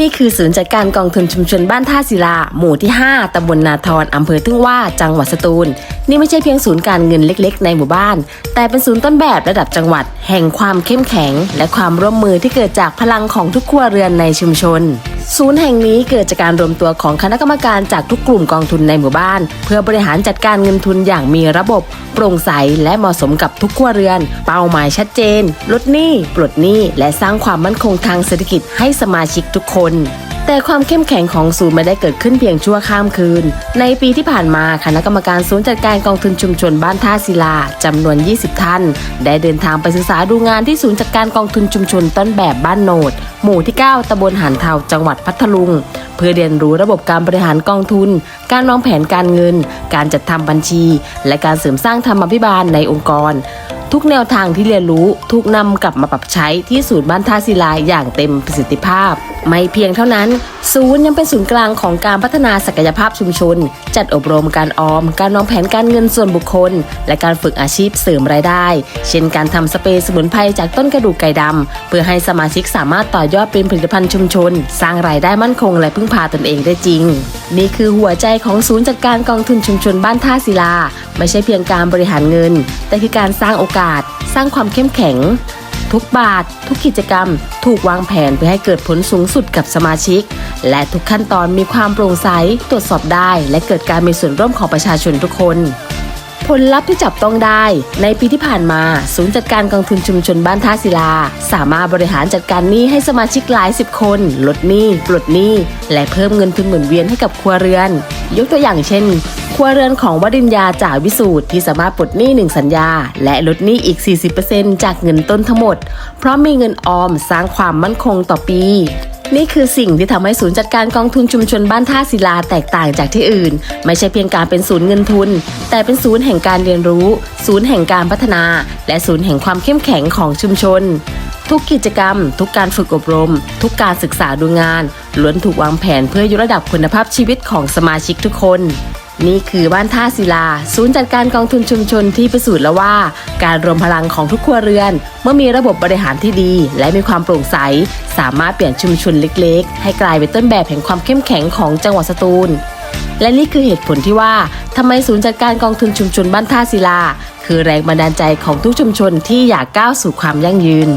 นี่คือศูนย์จัดการกองทุนชุมชนบ้านท่าศิลา หมู่ที่ 5ตำบลนาทรอำเภอทึ่งว่าจังหวัดสตูล นี่ไม่ใช่เพียงศูนย์การเงินเล็ก ๆ ในหมู่บ้าน แต่เป็นศูนย์ต้นแบบระดับจังหวัด แห่งความเข้มแข็ง และความร่วมมือที่เกิดจากพลังของทุกครัวเรือนในชุมชน ศูนย์แห่งนี้เกิดจากการรวมตัวของคณะกรรมการจากทุกกลุ่มกองทุนในหมู่บ้าน เพื่อบริหารจัดการเงินทุนอย่างมีระบบ โปร่งใสและเหมาะสมกับทุกครัวเรือน เป้าหมายชัดเจน ลดหนี้ ปลดหนี้ และสร้างความมั่นคงทางเศรษฐกิจให้สมาชิกทุกคน แต่ความเข้มแข็งของศูนย์ไม่ได้เกิดขึ้นเพียงชั่วข้ามคืน ในปีที่ผ่านมาคณะกรรมการศูนย์จัดการกองทุนชุมชนบ้านท่าศิลาจำนวน 20 ท่าน ได้เดินทางไปศึกษาดูงานที่ศูนย์จัดการกองทุนชุมชนต้นแบบบ้านโนด หมู่ที่ 9ตำบลหันเทาจังหวัดพัทลุง เพื่อเรียนรู้ระบบการบริหารกองทุน การวางแผนการเงิน การจัดทำบัญชี และการเสริมสร้างธรรมาภิบาลในองค์กรทุกแนวทางที่เรียนรู้ถูกนำกลับมาปรับใช้ที่ศูนย์บ้านท่าศิลาอย่างเต็มประสิทธิภาพ ไม่เพียงเท่านั้น ศูนย์ยังเป็นศูนย์กลางของการพัฒนาศักยภาพชุมชน จัดอบรมการออม การวางแผนการเงินส่วนบุคคล และการฝึกอาชีพเสริมรายได้ เช่นการทำสเปรย์สมุนไพรจากต้นกระดูกไก่ดำเพื่อให้สมาชิกสามารถต่อยอดเป็นผลิตภัณฑ์ชุมชน สร้างรายได้มั่นคง และพึ่งพาตนเองได้จริง นี่คือหัวใจของศูนย์จัดการกองทุนชุมชนบ้านท่าศิลา ไม่ใช่เพียงการบริหารเงิน แต่คือการสร้างโอกาส สร้างความเข้มแข็ง ทุกบาท ทุกกิจกรรม ถูกวางแผนเพื่อให้เกิดผลสูงสุดกับสมาชิก และทุกขั้นตอนมีความโปร่งใสตรวจสอบได้ และเกิดการมีส่วนร่วมของประชาชนทุกคน ผลลัพธ์ที่จับต้องได้ ในปีที่ผ่านมาศูนย์จัดการกองทุนชุมชนบ้านท่าศิลา สามารถบริหารจัดการหนี้ให้สมาชิกหลายสิบคน ลดหนี้ปลดหนี้ และเพิ่มเงินทุนหมุนเวียนให้กับครัวเรือน ยกตัวอย่างเช่น ครัวเรือนของวดินยาจ่าวิสูตรที่สามารถปลดหนี้หนึ่งสัญญา และลดหนี้อีก 40%จากเงินต้นทั้งหมด เพราะมีเงินออมสร้างความมั่นคงต่อปี นี่คือสิ่งที่ทำให้ศูนย์จัดการกองทุนชุมชนบ้านท่าศิลาแตกต่างจากที่อื่น ไม่ใช่เพียงการเป็นศูนย์เงินทุน แต่เป็นศูนย์แห่งการเรียนรู้ ศูนย์แห่งการพัฒนา และศูนย์แห่งความเข้มแข็งของชุมชนทุกกิจกรรม ทุกการฝึกอบรม ทุกการศึกษาดูงานล้วนถูกวางแผนเพื่อยกระดับคุณภาพชีวิตของสมาชิกทุกคน นี่คือบ้านท่าศิลา ศูนย์จัดการกองทุนชุมชนที่พิสูจน์แล้วว่า การรวมพลังของทุกครัวเรือน เมื่อมีระบบบริหารที่ดี และมีความโปร่งใส สามารถเปลี่ยนชุมชนเล็กๆ ให้กลายเป็นต้นแบบแห่งความเข้มแข็งของจังหวัดสตูล และนี่คือเหตุผลที่ว่าทำไมศูนย์จัดการกองทุนชุมชนบ้านท่าศิลา คือแรงบันดาลใจของทุกชุมชนที่อยากก้าวสู่ความยั่งยืน